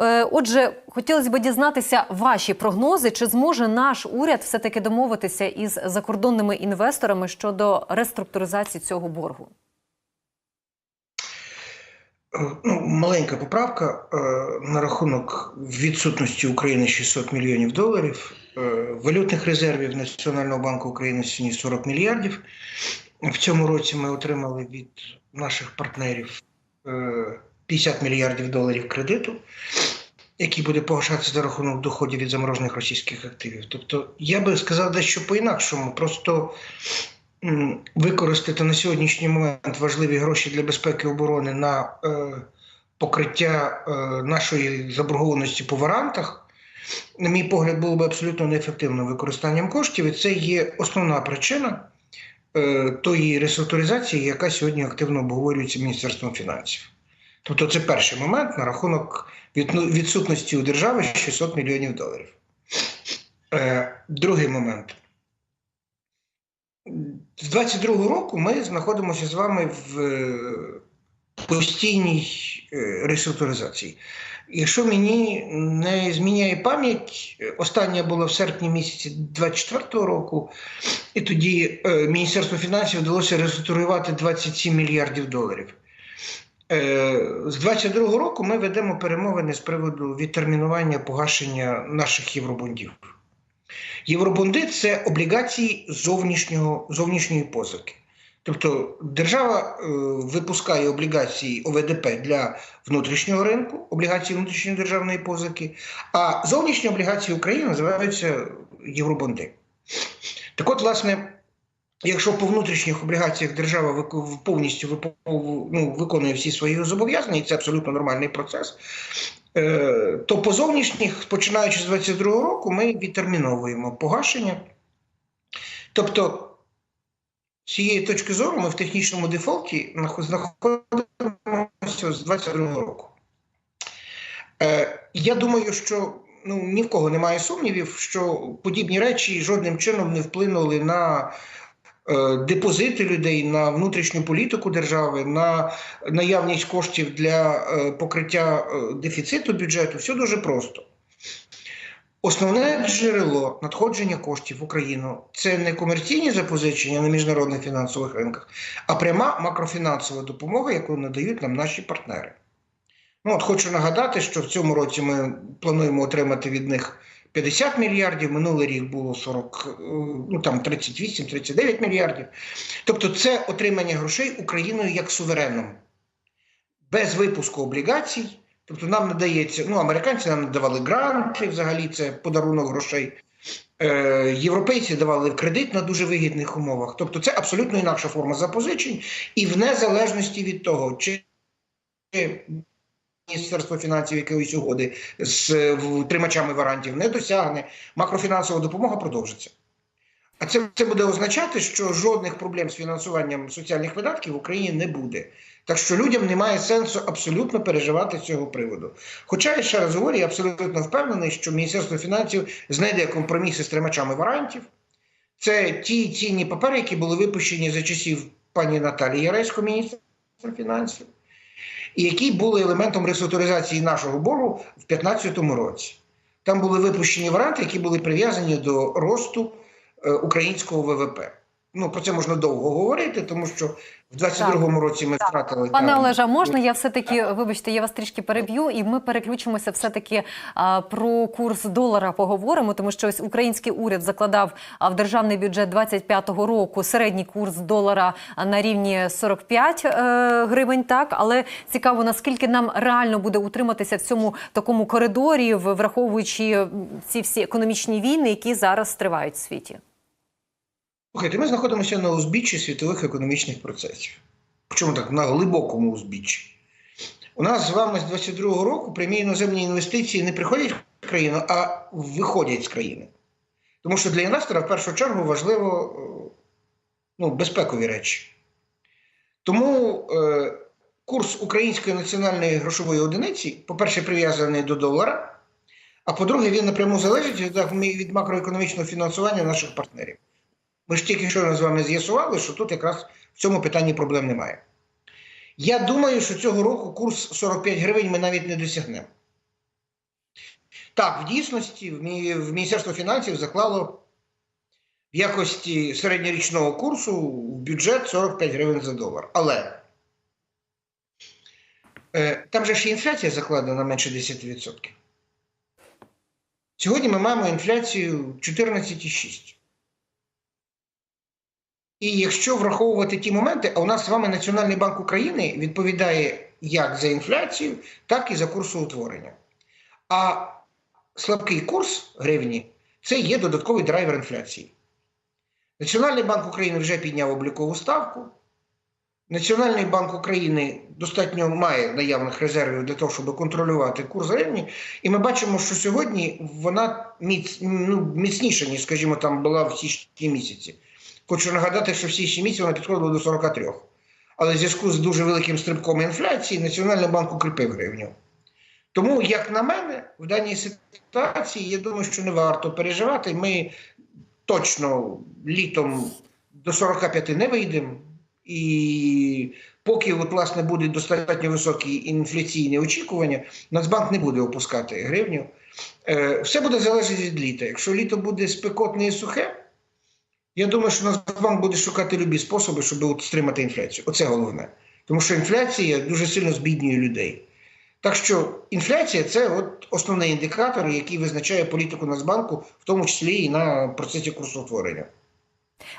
Е, Отже, хотілося б дізнатися ваші прогнози, чи зможе наш уряд все таки домовитися із закордонними інвесторами щодо реструктуризації цього боргу? Ну, маленька поправка е, на рахунок відсутності України 600 мільйонів доларів, е, валютних резервів Національного банку України сьогодні 40 мільярдів. В цьому році ми отримали від наших партнерів е, 50 мільярдів доларів кредиту, який буде погашатися за рахунок доходів від заморожених російських активів. Тобто, я би сказав дещо по-інакшому. Просто використати на сьогоднішній момент важливі гроші для безпеки і оборони на е, покриття е, нашої заборгованості по варантах, на мій погляд, було б абсолютно неефективним використанням коштів, і це є основна причина е, тої реструктуризації, яка сьогодні активно обговорюється Міністерством фінансів. Тобто, це перший момент на рахунок відсутності у держави 600 мільйонів доларів. Е, другий момент. З 22-го року ми знаходимося з вами в е, постійній е, реструктуризації. Якщо мені не зміняє пам'ять, остання була в серпні місяці 24-го року, і тоді Міністерству фінансів вдалося реструктурувати 27 мільярдів доларів. Е, З 22-го року ми ведемо перемовини з приводу відтермінування погашення наших євробондів. Євробонди це облігації зовнішнього, зовнішньої позики. Тобто держава е, випускає облігації ОВДП для внутрішнього ринку, облігації внутрішньої державної позики, а зовнішні облігації України називаються євробонди. Так от, власне, якщо по внутрішніх облігаціях держава повністю ну, виконує всі свої зобов'язання, і це абсолютно нормальний процес, Е, то по зовнішніх, починаючи з 22-го року, ми відтерміновуємо погашення. Тобто, з цієї точки зору, ми в технічному дефолті знаходимося з 22-го року. Е, Я думаю, що ну, ні в кого немає сумнівів, що подібні речі жодним чином не вплинули на депозити людей, на внутрішню політику держави, на наявність коштів для е, покриття е, дефіциту бюджету. Все дуже просто. Основне джерело надходження коштів в Україну це не комерційні запозичення на міжнародних фінансових ринках, а пряма макрофінансова допомога, яку надають нам наші партнери. Ну, от хочу нагадати, що в цьому році ми плануємо отримати від них 50 мільярдів, минулий рік було 40, е, ну там 38-39 мільярдів. Тобто, це отримання грошей Україною як сувереном, без випуску облігацій. Тобто нам надається, ну, американці нам надавали гранти, взагалі це подарунок грошей. Е, європейці давали кредит на дуже вигідних умовах. Тобто це абсолютно інакша форма запозичень, і в незалежності від того, чи Міністерство фінансів якоїсь угоди з тримачами варантів не досягне, макрофінансова допомога продовжиться. А це, це буде означати, що жодних проблем з фінансуванням соціальних видатків в Україні не буде. Так що людям немає сенсу абсолютно переживати з цього приводу. Хоча я ще раз говорю, я абсолютно впевнений, що Міністерство фінансів знайде компроміси з тримачами варантів. Це ті цінні папери, які були випущені за часів пані Наталії Яресько, міністра фінансів, і які були елементом реструктуризації нашого боргу в 2015 році. Там були випущені варіанти, які були прив'язані до росту е, українського ВВП. Ну, про це можна довго говорити, тому що в 22-му році ми втратили Пане Олеже, можна я все таки, вибачте, я вас трішки переб'ю, і ми переключимося все таки а, про курс долара поговоримо, тому що ось український уряд закладав в державний бюджет 25-го року середній курс долара на рівні 45 е, гривень. Так, але цікаво, наскільки нам реально буде утриматися в цьому такому коридорі, враховуючи ці всі економічні війни, які зараз тривають в світі. Слухайте, ми знаходимося на узбіччі світових економічних процесів. Причому так, на глибокому узбіччі. У нас з вами з 22-го року прямі іноземні інвестиції не приходять в країну, а виходять з країни. Тому що для інвестора в першу чергу важливо е, ну, безпекові речі. Тому е, курс української національної грошової одиниці, по-перше, прив'язаний до долара, а по-друге, він напряму залежить від, від макроекономічного фінансування наших партнерів. Ми ж тільки що з вами з'ясували, що тут якраз в цьому питанні проблем немає. Я думаю, що цього року курс 45 гривень ми навіть не досягнемо. так, в дійсності в Мі- в Міністерство фінансів заклало в якості середньорічного курсу в бюджет 45 гривень за долар. Але е, там же ще інфляція закладена менше 10%. Сьогодні ми маємо інфляцію 14,6. І якщо враховувати ті моменти, а у нас з вами Національний банк України відповідає як за інфляцію, так і за курсоутворення. А слабкий курс гривні це є додатковий драйвер інфляції. Національний банк України вже підняв облікову ставку. Національний банк України достатньо має наявних резервів для того, щоб контролювати курс гривні. І ми бачимо, що сьогодні вона міц, ну, міцніша, ніж, скажімо, там була в січні місяці. Хочу нагадати, що в січні місяці вона підходила до 43. Але в зв'язку з дуже великим стрибком інфляції Національний банк укріпив гривню. Тому, як на мене, в даній ситуації, я думаю, що не варто переживати. Ми точно літом до 45 не вийдемо. І поки от, власне, буде достатньо високі інфляційні очікування, Нацбанк не буде опускати гривню. Е, все буде залежати від літа. Якщо літо буде спекотне і сухе, я думаю, що Нацбанк буде шукати любі способи, щоб стримати інфляцію. Оце головне. Тому що інфляція дуже сильно збіднює людей. Так що інфляція це от основний індикатор, який визначає політику Нацбанку, в тому числі і на процесі курсоутворення.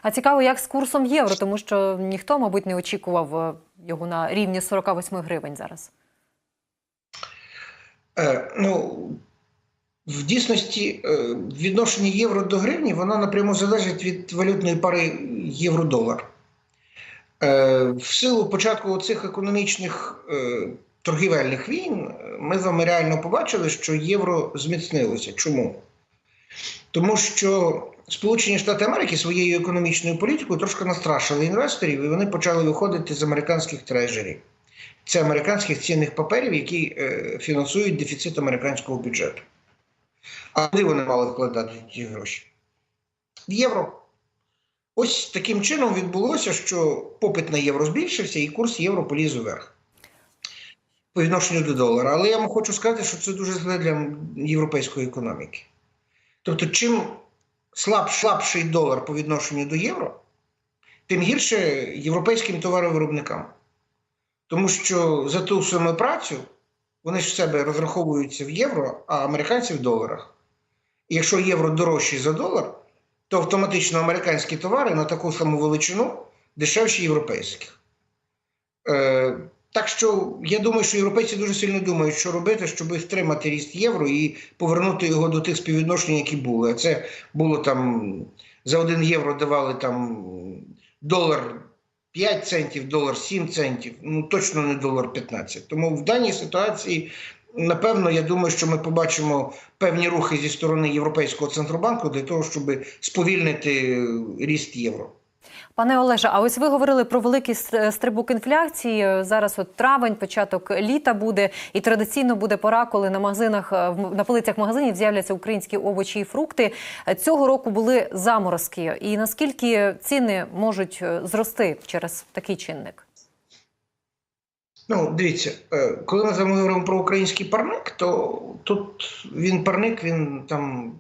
А цікаво, як з курсом євро, тому що ніхто, мабуть, не очікував е, його на рівні 48 гривень зараз. Е, ну, в дійсності е, відношення євро до гривні воно напряму залежить від валютної пари євро-долар. Е, в силу початку цих економічних е, торгівельних війн ми з вами реально побачили, що євро зміцнилося. Чому? Тому що Сполучені Штати Америки своєю економічною політикою трошки настрашили інвесторів, і вони почали виходити з американських трежерів. Це американських цінних паперів, які фінансують дефіцит американського бюджету. А куди вони мали вкладати ті гроші? В євро. Ось таким чином відбулося, що попит на євро збільшився і курс євро поліз уверх по відношенню до долара. Але я вам хочу сказати, що це дуже зле для європейської економіки. Тобто, чим слаб, слабший долар по відношенню до євро, тим гірше європейським товаровиробникам. Тому що за ту саму працю вони ж в себе розраховуються в євро, а американці в доларах. І якщо євро дорожчий за долар, то автоматично американські товари на таку саму величину дешевші європейських. Е, так що я думаю, що європейці дуже сильно думають, що робити, щоб втримати ріст євро і повернути його до тих співвідношень, які були. А це було там за один євро давали там долар 5 центів, долар 7 центів, ну точно не долар 15. Тому в даній ситуації, напевно, я думаю, що ми побачимо певні рухи зі сторони Європейського центробанку для того, щоб сповільнити ріст євро. Пане Олеже, а ось ви говорили про великий стрибок інфляції. Зараз от травень, початок літа буде, і традиційно буде пора, коли на магазинах е, на полицях магазинів з'являться українські овочі і фрукти. Е, Цього року були заморозки. І наскільки ціни можуть е, зрости через такий чинник? Ну, дивіться, е, коли ми говоримо про український парник, то тут він парник, він там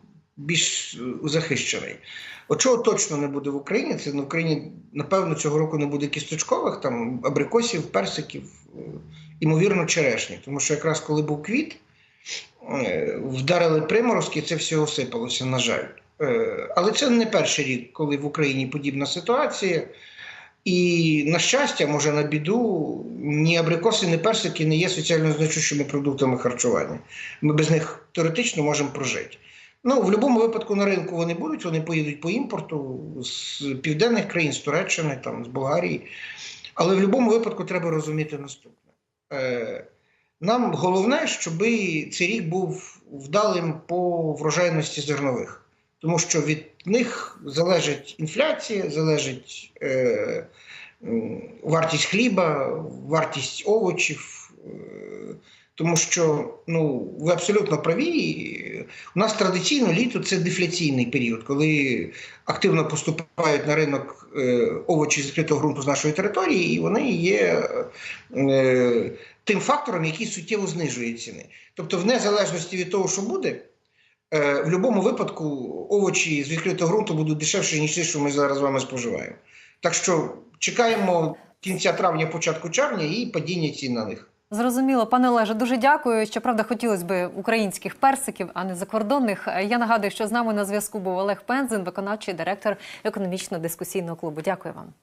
більш е, захищений. От чого точно не буде в Україні, це в Україні, напевно, цього року не буде кісточкових, там абрикосів, персиків, е, імовірно, черешні. Тому що якраз коли був квіт, е, вдарили приморозки, це все осипалося, на жаль. Але це не перший рік, коли в Україні подібна ситуація. І на щастя, може на біду, ні абрикоси, ні персики не є соціально значущими продуктами харчування. Ми без них теоретично можемо прожити. Ну, в будь-якому випадку на ринку вони будуть, вони поїдуть по імпорту з південних країн, з Туреччини, там, з Болгарії. Але в будь-якому випадку треба розуміти наступне. Е, нам головне, щоб цей рік був вдалим по врожайності зернових. Тому що від них залежить інфляція, залежить е, вартість хліба, вартість овочів. Е, тому що ну, ви абсолютно праві. У нас традиційно літо це дефляційний період, коли активно поступають на ринок е, овочі з відкритого ґрунту з нашої території, і вони є е, тим фактором, який суттєво знижує ціни. Тобто, в незалежності від того, що буде, е, в будь-якому випадку овочі з відкритого ґрунту будуть дешевші, ніж ті, що ми зараз з вами споживаємо. Так що чекаємо кінця травня, початку червня і падіння цін на них. Зрозуміло, пане Олеже, дуже дякую. Щоправда, хотілося б українських персиків, а не закордонних. Я нагадую, що з нами на зв'язку був Олег Пензин, виконавчий директор економічно-дискусійного клубу. Дякую вам.